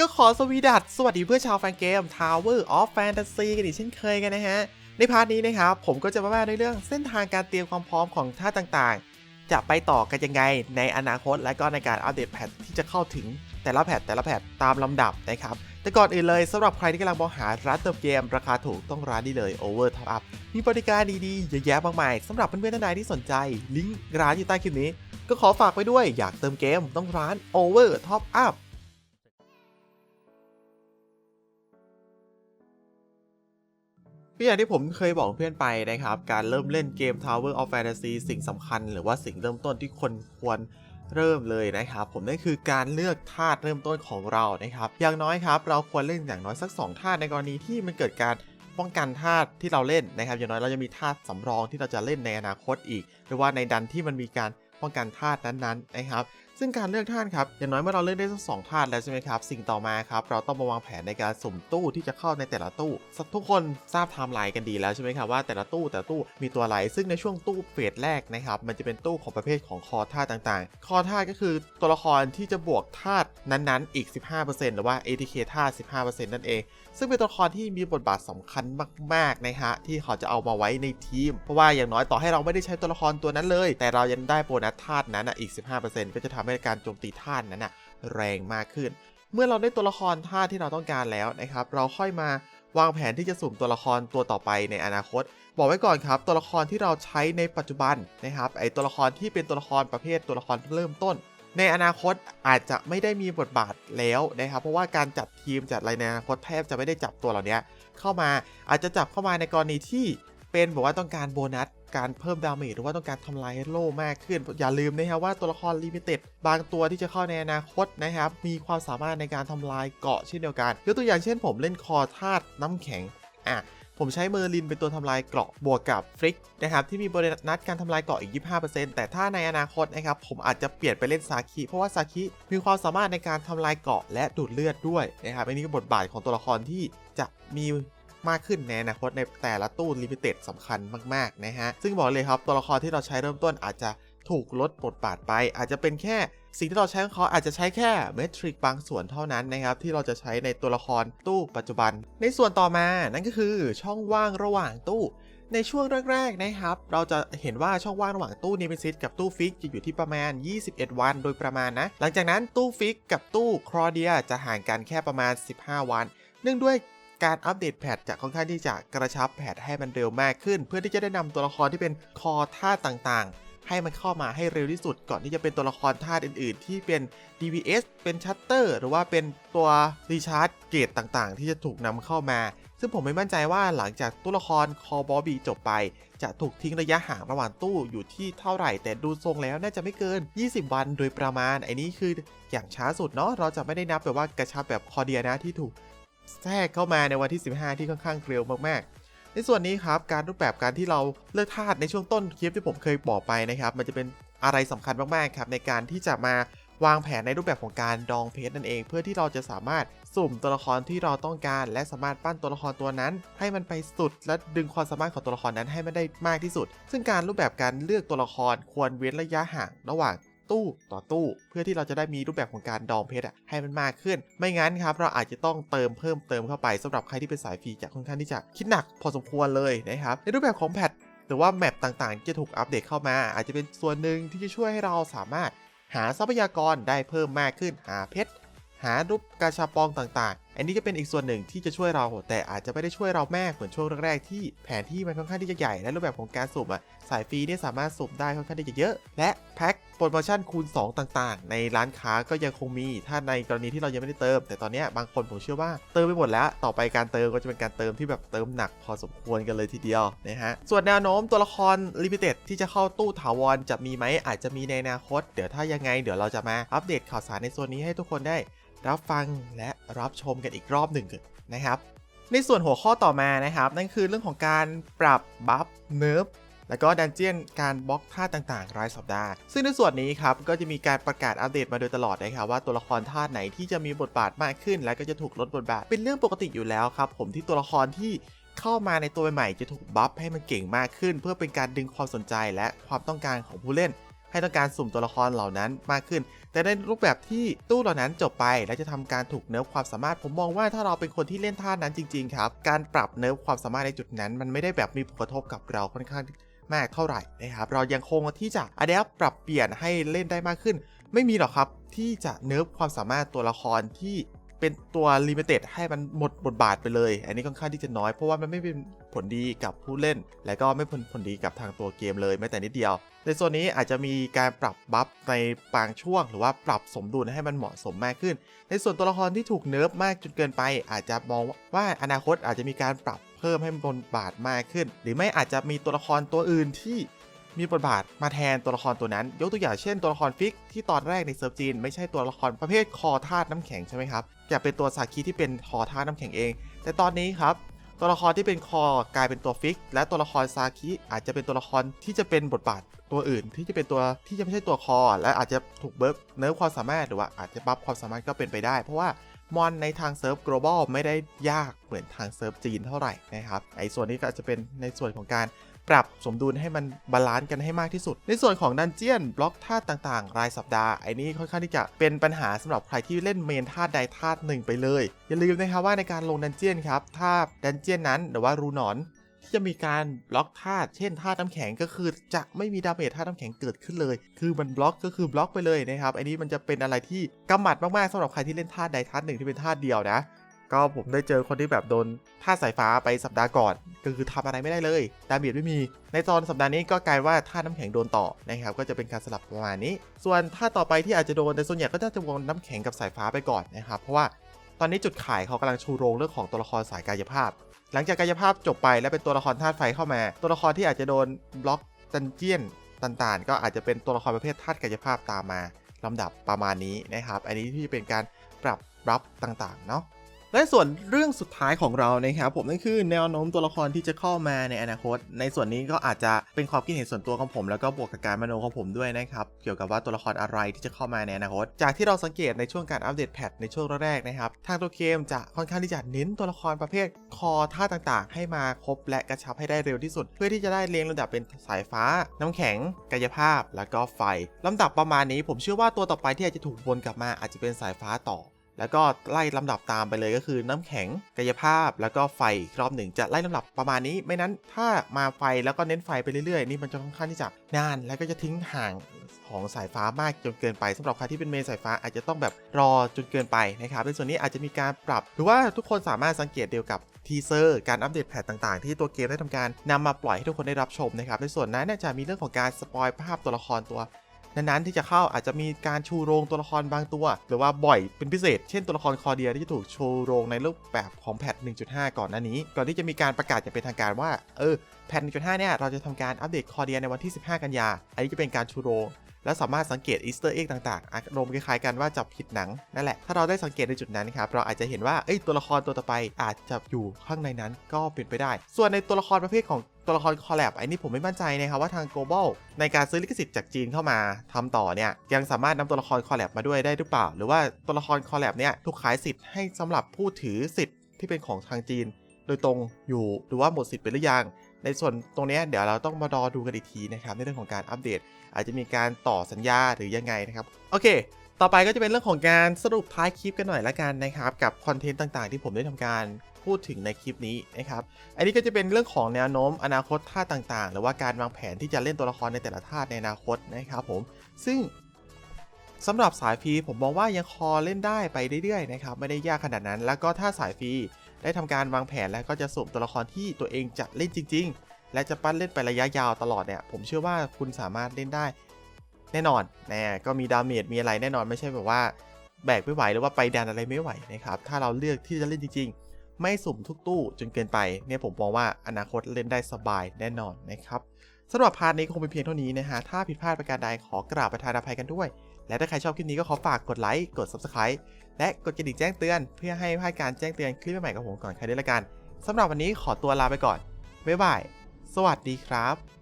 ก็ขอสวีดัสสวัสดีเพื่อชาวแฟนเกม Tower of Fantasy กันอีกเช่นเคยกันนะฮะ ในพาร์ทนี้นะครับผมก็จะมาว่าในเรื่องเส้นทางการเตรียมความพร้อมของท่าต่างๆ จะไปต่อกันยังไงในอนาคต และก็ในการอัปเดตแพทที่จะเข้าถึงแต่ละแพทแต่ละแพทตามลำดับนะครับ แต่ก่อนอื่นเลยสำหรับใครที่กำลังมองหาร้านเติมเกม ราคาถูกต้องร้านนี้เลย Over Top Up มีบริการดีๆเยอะแยะมากมายสำหรับเพื่อนๆท่านใดที่สนใจ ลิงก์ร้านอยู่ใต้คลิปนี้ ก็ขอฝากไปด้วยอยากเติมเกมต้องร้าน Over Top Up ก็อย่างที่ผมเคยบอกเพื่อนไปนะครับ การเริ่มเล่นเกม Tower of Fantasy สิ่งสำคัญ หรือว่าสิ่งเริ่มต้นที่คนควรเริ่มเลยนะครับ ผมนั่นคือการเลือกธาตุเริ่มต้นของเรานะครับ อย่างน้อยครับ เราควรเล่นอย่างน้อยสัก2ธาตุในกรณีที่มันเกิดการป้องกันธาตุที่เราเล่นนะครับ อย่างน้อยเราจะมีธาตุสำรองที่เราจะเล่นในอนาคตอีก หรือว่าในดันที่มันมีการป้องกันธาตุนั้นๆนะครับ ซึ่งการเลือกธาตุครับอย่างน้อยเมื่อเราเลือกได้ทั้งสองธาตุแล้วใช่ไหมครับสิ่งต่อมาครับเราต้องมาวางแผนในการสุ่มตู้ที่จะเข้าในแต่ละตู้ทุกคนทราบไทม์ไลน์กันดีแล้วใช่ไหมครับว่าแต่ละตู้แต่ละตู้มีตัวอะไรซึ่งในช่วงตู้เฟสแรกนะครับมันจะเป็นตู้ของประเภทของคอธาตุต่างๆ คอธาตุก็คือตัวละครที่จะบวกธาตุนั้นๆอีก 15%หรือว่า ATK ธาตุ15%นั่นเอง ซึ่งเป็นตัวละครที่มีบทบาทสำคัญมากๆนะฮะที่เขาจะเอามาไว้ในทีม เพราะว่าอย่างน้อยต่อให้เราไม่ได้ใช้ตัวละครตัวนั้นเลย แต่เรายังได้โบนัสธาตุนั้นอีก 15%ก็จะทำให้การโจมตีธาตุนั้นอะแรงมากขึ้น เมื่อเราได้ตัวละครธาที่เราต้องการแล้วนะครับ เราค่อยมาวางแผนที่จะสุ่มตัวละครตัวต่อไปในอนาคต บอกไว้ก่อนครับ ตัวละครที่เราใช้ในปัจจุบันนะครับไอตัวละครที่เป็นตัวละครประเภทตัวละครเริ่มต้น ในอนาคตอาจจะไม่ได้มีบทบาทแล้วนะครับ เพราะว่าการจัดทีมจัดอะไรในอนาคตแทบจะไม่ได้จับตัวเหล่านี้เข้ามาอาจจะจับเข้ามาในกรณีที่เป็นบอกว่าต้องการโบนัส การเพิ่มดาเมจหรือว่าต้องการทำลายโล่มากขึ้น อย่าลืมนะครับว่าตัวละครลิมิเต็ดบางตัวที่จะเข้าในอนาคตนะครับ มีความสามารถในการทำลายเกาะเช่นเดียวกันยกตัวอย่างเช่นผมเล่นคอธาตุน้ำแข็งอะผมใช้เมอร์ลินเป็นตัวทำลายเกราะบวกกับฟลิกนะครับที่มีโบนัสการทำลายเกราะอีก 25%แต่ถ้าในอนาคตนะครับผมอาจจะเปลี่ยนไปเล่นซาคิเพราะว่าซาคิมีความสามารถในการทำลายเกราะและดูดเลือดด้วยนะครับอันนี้ก็บทบาทของตัวละครที่จะมี มากขึ้นในอนาคตในแต่ละตู้ลิมิเต็ดสำคัญมากๆนะฮะ ซึ่งบอกเลยครับตัวละครที่เราใช้เริ่มต้นอาจจะถูกลดบทบาทไป อาจจะเป็นแค่สิ่งที่เราใช้ของเขาอาจจะใช้แค่เมทริกบางส่วนเท่านั้นนะครับ ที่เราจะใช้ในตัวละครตู้ปัจจุบัน ในส่วนต่อมานั่นก็คือช่องว่างระหว่างตู้ ในช่วงแรกๆนะครับ เราจะเห็นว่าช่องว่างระหว่างตู้นิมิซิสกับตู้ฟิกจะอยู่ที่ประมาณ 21 วันโดยประมาณนะ หลังจากนั้นตู้ฟิกกับตู้ครอเดียจะห่างกันแค่ประมาณ 15 วัน เนื่องด้วย การอัปเดตแพทจะค่อนข้างที่จะกระชับแพทให้มันเร็วมากขึ้น เพื่อที่จะได้นำตัวละครที่เป็นคอท่าต่างๆ ให้มันเข้ามาให้เร็วที่สุด ก่อนที่จะเป็นตัวละครธาอื่น ๆ ที่เป็น DPS เป็นชัตเตอร์หรือว่าเป็นตัวรีชาร์จเกตต่างๆ ที่จะถูกนำเข้ามา ซึ่งผมไม่มั่นใจว่าหลังจากตัวละครคอบอบีจบไป จะถูกทิ้งระยะห่างระหว่างตู้อยู่ที่เท่าไหร่ แต่ดูทรงแล้วน่าจะไม่เกิน 20 วันโดยประมาณไอ้นี้คืออย่างช้าสุดเนาะเราจะไม่ได้นับแบบว่ากระชับแบบคอเดียนะที่ถูก แทรกเข้ามาในวันที่ 15 ที่ค่อนข้างเร็วมากๆ ในส่วนนี้ครับการรูปแบบการที่เราเลือกธาตุในช่วงต้นคลิปที่ผมเคยบอกไปนะครับมันจะเป็นอะไรสำคัญมากๆครับในการที่จะมาวางแผนในรูปแบบของการดองเพชรนั่นเอง เพื่อที่เราจะสามารถสุ่มตัวละครที่เราต้องการ และสามารถปั้นตัวละครตัวนั้น ให้มันไปสุด และดึงความสามารถของตัวละครนั้นให้มันได้มากที่สุด ซึ่งการรูปแบบการเลือกตัวละครควรเว้นระยะห่างระหว่าง ตู้ต่อตู้ เพื่อที่เราจะได้มีรูปแบบของการดองเพชรให้มันมากขึ้น ไม่งั้นครับเราอาจจะต้องเติมเพิ่มเติมเข้าไปสำหรับใครที่เป็นสายฟรีจะค่อนข้างที่จะคิดหนักพอสมควรเลยนะครับในรูปแบบของแพทหรือว่าแมปต่างๆ จะถูกอัปเดตเข้ามา อาจจะเป็นส่วนหนึ่งที่จะช่วยให้เราสามารถหาทรัพยากรได้เพิ่มมากขึ้นหาเพชรหารูปกาชาปองต่างๆ อันนี้ก็เป็นอีกส่วนหนึ่งที่จะช่วยเรา แต่อาจจะไม่ได้ช่วยเราแม่เหมือนช่วงแรกๆที่แผนที่มันค่อนข้างที่จะใหญ่ และรูปแบบของการสุ่มอะสายฟรีเนี่ยสามารถสุ่มได้ค่อนข้างที่จะเยอะ และแพ็ค โปรโมชั่นคูณ 2 ต่างๆ ในร้านค้าก็ยังคงมี ถ้าในกรณีที่เรายังไม่ได้เติม แต่ตอนนี้บางคนผมเชื่อว่าเติมไปหมดแล้ว ต่อไปการเติมก็จะเป็นการเติมที่แบบเติมหนักพอสมควรกันเลยทีเดียวนะฮะ ส่วนแนวโน้มตัวละครลิมิเต็ดที่จะเข้าตู้ถาวรจะมีไหมอาจจะมีในอนาคต เดี๋ยวถ้ายังไงเดี๋ยวเราจะมาอัปเดตข่าวสารในส่วนนี้ให้ทุกคนได้ รับฟังและรับชมกันอีกรอบหนึ่งนะครับในส่วนหัวข้อต่อมานะครับ นั่นคือเรื่องของการปรับบัฟเนิร์ฟ แล้วก็ดันเจียนการบล็อกท่าต่างๆ รายสัปดาห์ ซึ่งในส่วนนี้ครับก็จะมีการประกาศอัปเดตมาโดยตลอดนะครับว่าตัวละครท่าไหนที่จะมีบทบาทมากขึ้น และก็จะถูกลดบทบาท เป็นเรื่องปกติอยู่แล้วครับผมที่ตัวละครที่เข้ามาในตัวใหม่จะถูกบัฟให้มันเก่งมากขึ้น เพื่อเป็นการดึงความสนใจและความต้องการของผู้เล่น ให้ต้องการสุ่มตัวละครเหล่านั้นมากขึ้น แต่ในรูปแบบที่ตู้เหล่านั้นจบไป และจะทำการถูกเนิร์ฟความสามารถ ผมมองว่าถ้าเราเป็นคนที่เล่นท่านั้นจริง ๆ ครับ การปรับเนิร์ฟความสามารถในจุดนั้น มันไม่ได้แบบมีผลกระทบกับเราค่อนข้าง มากเท่าไหร่นะครับเรายังคงที่จะอัดแอปปรับเปลี่ยนให้เล่นได้มากขึ้น ไม่มีหรอกครับที่จะเนิร์ฟความสามารถตัวละครที่เป็นตัวลิมิเต็ดให้มันหมดบทบาทไปเลย อันนี้ค่อนข้างที่จะน้อยเพราะว่ามันไม่เป็นผลดีกับผู้เล่น และก็ไม่เป็นผลดีกับทางตัวเกมเลยแม้แต่นิดเดียว ในส่วนนี้อาจจะมีการปรับบัฟในบางช่วง หรือว่าปรับสมดุลให้มันเหมาะสมมากขึ้น ในส่วนตัวละครที่ถูกเนิร์ฟมากจนเกินไป อาจจะมองว่าอนาคตอาจจะมีการปรับ เพิ่มให้มันบทบาทมากขึ้น หรือไม่อาจจะมีตัวละครตัวอื่นที่มีบทบาทมาแทนตัวละครตัวนั้น ยกตัวอย่างเช่นตัวละครฟิกที่ตอนแรกในเซิร์ฟจีน ไม่ใช่ตัวละครประเภทคอธาตุน้ำแข็งใช่ไหมครับจะเป็นตัวสาคีที่เป็นคอธาตุน้ำแข็งเอง แต่ตอนนี้ครับตัวละครที่เป็นคอกลายเป็นตัวฟิก และตัวละครซาคิอาจจะเป็นตัวละครที่จะเป็นบทบาทตัวอื่น ที่จะเป็นตัวที่จะไม่ใช่ตัวคอ และอาจจะถูกเบิร์ฟเนิร์ฟความสามารถหรือว่าอาจจะบัฟความสามารถก็เป็นไปได้ เพราะว่า มอนในทางเซิร์ฟ global ไม่ได้ยากเหมือนทางเซิร์ฟจีนเท่าไหร่นะครับไอ้ส่วนนี้ก็อาจจะเป็นในส่วนของการปรับสมดุลให้มันบาลานซ์กันให้มากที่สุด ในส่วนของดันเจียนบล็อกธาตุต่างๆ รายสัปดาห์ไอ้นี้ค่อนข้างที่จะเป็นปัญหาสำหรับใครที่เล่นเมนธาตุใดธาตุหนึ่งไปเลย อย่าลืมนะครับว่าในการลงดันเจียนครับถ้าดันเจียนนั้นหรือว่ารูนอน ที่จะมีการบล็อกธาตุเช่นธาตุน้ำแข็งก็คือจะไม่มีดาเมจธาตุน้ำแข็งเกิดขึ้นเลย คือมันบล็อกก็คือบล็อกไปเลยนะครับ อันนี้มันจะเป็นอะไรที่กำหมัดมากๆสำหรับใครที่เล่นธาตุใดธาตุหนึ่งที่เป็นธาตุเดียวนะ ก็ผมได้เจอคนที่แบบโดนธาตุสายฟ้าไปสัปดาห์ก่อน ก็คือทำอะไรไม่ได้เลย ดาเมจไม่มี ในตอนสัปดาห์นี้ก็กลายว่าธาตุน้ำแข็งโดนต่อนะครับ ก็จะเป็นการสลับประมาณนี้ ส่วนธาตุต่อไปที่อาจจะโดนแต่ส่วนใหญ่ก็จะโดนน้ำแข็งกับสายฟ้าไปก่อนนะครับ เพราะว่าตอนนี้จุดขายเขากำลังชูโรงเรื่องของตัวละครสายกายภาพ หลังจากกายภาพจบไปแล้วเป็นตัวละครธาตุไฟเข้ามา ตัวละครที่อาจจะโดนบล็อกดันเจียนต่างๆ ก็อาจจะเป็นตัวละครประเภทธาตุกายภาพตามมาลำดับประมาณนี้นะครับ อันนี้ที่เป็นการปรับรับต่างๆ เนาะ และส่วนเรื่องสุดท้ายของเรานะครับผมนั่นคือแนวโน้มตัวละครที่จะเข้ามาในอนาคต ในส่วนนี้ก็อาจจะเป็นความคิดเห็นส่วนตัวของผม แล้วก็บวกกับการมโนของผมด้วยนะครับเกี่ยวกับว่าตัวละครอะไรที่จะเข้ามาในอนาคต จากที่เราสังเกตในช่วงการอัปเดตแพทในช่วงแรกนะครับทางตัวเกมจะค่อนข้างที่จะเน้นตัวละครประเภทคอท่าต่างๆ ให้มาครบและกระชับให้ได้เร็วที่สุด เพื่อที่จะได้เรียงลำดับเป็นสายฟ้า น้ำแข็ง กายภาพ แล้วก็ไฟลำดับประมาณนี้ผมเชื่อว่าตัวต่อไปที่อาจจะถูกวนกลับมาอาจจะเป็นสายฟ้าต่อ แล้วก็ไล่ลำดับตามไปเลยก็คือน้ำแข็งกายภาพแล้วก็ไฟอีกรอบหนึ่งจะไล่ลำดับประมาณนี้ ไม่นั้นถ้ามาไฟแล้วก็เน้นไฟไปเรื่อยๆ นี่มันจะค่อนข้างที่จะนาน แล้วก็จะทิ้งห่างของสายฟ้ามากจนเกินไปสำหรับใครที่เป็นเมนสายฟ้าอาจจะต้องแบบรอจนเกินไปนะครับในส่วนนี้อาจจะมีการปรับ หรือว่าทุกคนสามารถสังเกตเดียวกับทีเซอร์การอัปเดตแพทต่างๆ ที่ตัวเกมได้ทำการนำมาปล่อยให้ทุกคนได้รับชมนะครับในส่วนนั้นจะมีเรื่องของการสปอยภาพตัวละครตัว นั้นๆที่จะเข้าอาจจะมีการชูโรงตัวละครบางตัว หรือว่าบ่อยเป็นพิเศษ เช่นตัวละครคอเดียที่จะถูกชูโรงในรูปแบบของแพท 1.5 ก่อนหน้านี้ ก่อนที่จะมีการประกาศอย่างเป็นทางการว่า เออ แพท 1.5 เนี่ย เราจะทำการอัปเดตคอเดียในวันที่ 15 กันยา อันนี้จะเป็นการชูโรงและสามารถสังเกตอีสเตอร์เอ็กต่างๆอารมณ์คล้ายๆกันว่าจับผิดหนัง นั่นแหละ ถ้าเราได้สังเกตในจุดนั้นครับ เราอาจจะเห็นว่าเอ้ยตัวละครตัวต่อไปอาจจะอยู่ข้างในนั้นก็เป็นไปได้ ส่วนในตัวละครประเภทของ ตัวละครคอลแลบไอ้นี่ผมไม่มั่นใจนะครับว่าทาง global ในการซื้อลิขสิทธิ์จากจีนเข้ามาทำต่อเนี่ยยังสามารถนำตัวละครคอลแลบมาด้วยได้หรือเปล่า หรือว่าตัวละครคอลแลบเนี่ยถูกขายสิทธิ์ให้สำหรับผู้ถือสิทธิ์ที่เป็นของทางจีน โดยตรงอยู่หรือว่าหมดสิทธิ์ไปหรือยังในส่วนตรงนี้เดี๋ยวเราต้องมารอดูกันอีกทีนะครับในเรื่องของการอัปเดต อาจจะมีการต่อสัญญาหรือยังไงนะครับโอเค ต่อไปก็จะเป็นเรื่องของการสรุปท้ายคลิปกันหน่อยละกันนะครับกับคอนเทนต์ต่างๆ ที่ผมได้ทำการ พูดถึงในคลิปนี้นะครับอันนี้ก็จะเป็นเรื่องของแนวโน้มอนาคตท่าต่างๆ หรือว่าการวางแผนที่จะเล่นตัวละครในแต่ละท่าในอนาคตนะครับผมซึ่งสำหรับสายฟรีผมมองว่ายังคอเล่นได้ไปเรื่อยๆนะครับไม่ได้ยากขนาดนั้น แล้วก็ถ้าสายฟรีได้ทำการวางแผนแล้วก็จะสุ่มตัวละครที่ตัวเองจะเล่นจริง ๆ และจะปั้นเล่นไประยะยาวตลอดเนี่ยผมเชื่อว่าคุณสามารถเล่นได้ แน่นอนแน่ก็มีดาเมจมีอะไรแน่นอนไม่ใช่แบบว่าแบกไม่ไหวหรือว่าไปดันอะไรไม่ไหวนะครับถ้าเราเลือกที่จะเล่นจริง ๆ ไม่สุ่มทุกตู้จนเกินไปเนี่ยผมมองว่าอนาคตเล่นได้สบายแน่นอนนะครับสำหรับพาร์ทนี้คงเป็นเพียงเท่านี้นะฮะถ้าผิดพลาดประการใดขอกราบประทานอภัยกันด้วย และถ้าใครชอบคลิปนี้ก็ขอฝากกดไลค์กด Subscribe และกดกระดิ่งแจ้งเตือน เพื่อให้พลาดการแจ้งเตือนคลิปใหม่ๆกับผมก่อนใครด้วยละกันสำหรับวันนี้ขอตัวลาไปก่อนบ๊ายบายสวัสดีครับ